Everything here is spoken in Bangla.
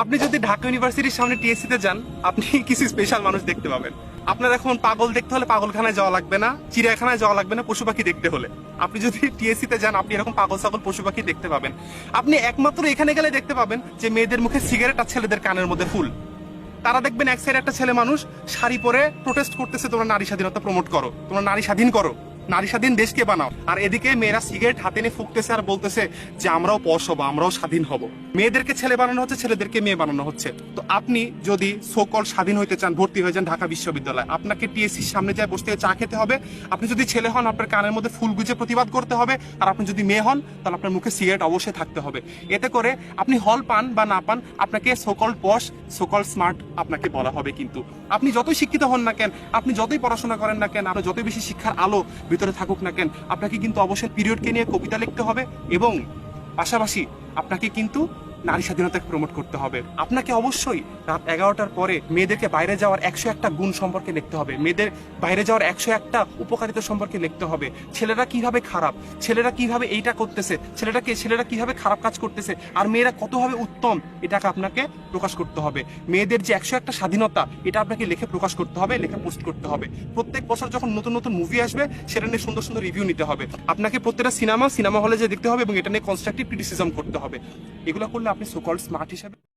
আপনি যদি ঢাকা ইউনিভার্সিটির সামনে টিএসসি তে যান, আপনি কিছু স্পেশাল মানুষ দেখতে পাবেন। আপনার এখন পাগল দেখতে হলে পাগলখানায় যাওয়া লাগবে না, চিড়িয়াখানায় যাওয়া লাগবে না পশু পাখি দেখতে হলে। আপনি যদি টিএসসি তে যান, আপনি এরকম পাগল ছাগল পশু পাখি দেখতে পাবেন। আপনি একমাত্র এখানে গেলে দেখতে পাবেন যে মেয়েদের মুখে সিগারেট আর ছেলেদের কানের মধ্যে ফুল। তারা দেখবেন এক সাইডে একটা ছেলে মানুষ, শাড়ি পরে প্রোটেস্ট করতেছে, তোমরা নারী স্বাধীনতা প্রমোট করো, তোমরা নারী স্বাধীন করো। নারী স্বাধীন দেশকে বানাও। আর এদিকে মেয়েরা সিগারেট হাতে নিয়ে ফুকতেছে আর বলতেছে যে, আমরাও পশ হব আমরাও স্বাধীন হব। মেয়েদেরকে ছেলে বানানো হচ্ছে, ছেলেদেরকে মেয়ে বানানো হচ্ছে। তো আপনি যদি সকল স্বাধীন হইতে চান, ভর্তি হয়ে যান ঢাকা বিশ্ববিদ্যালয়। আপনাকে টিএসসির সামনে যায় বসতে চা খেতে হবে। আপনি যদি ছেলে হন, আপনার কানের মধ্যে ফুল গুজে প্রতিবাদ করতে হবে। আর আপনি যদি মেয়ে হন, তাহলে আপনার মুখে সিগারেট অবশ্যই থাকতে হবে। এতে করে আপনি হল পান বা না পান, আপনাকে সকল পশ সকল স্মার্ট আপনাকে বলা হবে কিন্তু। আপনি যতই শিক্ষিত হন না কেন, আপনি যতই পড়াশোনা করেন না কেন আপনার যতই বেশি শিক্ষার আলো ভিতরে থাকুক না কেন, আপনাকে কিন্তু অবশ্যই পিরিয়ডকে নিয়ে কবিতা লিখতে হবে এবং পাশাপাশি আপনাকে কিন্তু নারী স্বাধীনতাকে প্রমোট করতে হবে। আপনাকে অবশ্যই রাত এগারোটার পরে মেয়েদেরকে বাইরে যাওয়ার একশো একটা গুণ সম্পর্কে লিখতে হবে। মেয়েদের বাইরে যাওয়ার একশো একটা উপকারিতা সম্পর্কে লিখতে হবে। ছেলেরা কীভাবে খারাপ? ছেলেরা কীভাবে এইটা করতেছে? ছেলেটাকে ছেলেরা কীভাবে খারাপ কাজ করতেছে? আর মেয়েরা কতভাবে উত্তম? এটাকে আপনাকে প্রকাশ করতে হবে। মেয়েদের যে একশো একটা স্বাধীনতা, এটা আপনাকে লিখে প্রকাশ করতে হবে, লেখে পোস্ট করতে হবে। প্রত্যেক বছর যখন নতুন নতুন মুভি আসবে, সেটা নিয়ে সুন্দর সুন্দর রিভিউ নিতে হবে। আপনাকে প্রত্যেকটা সিনেমা সিনেমা হলে যে দেখতে হবে এবং এটা নিয়ে কনস্ট্রাকটিভ ক্রিটিসিজম করতে হবে। এগুলো করলে আপনি সোকল স্মার্ট হিসেবে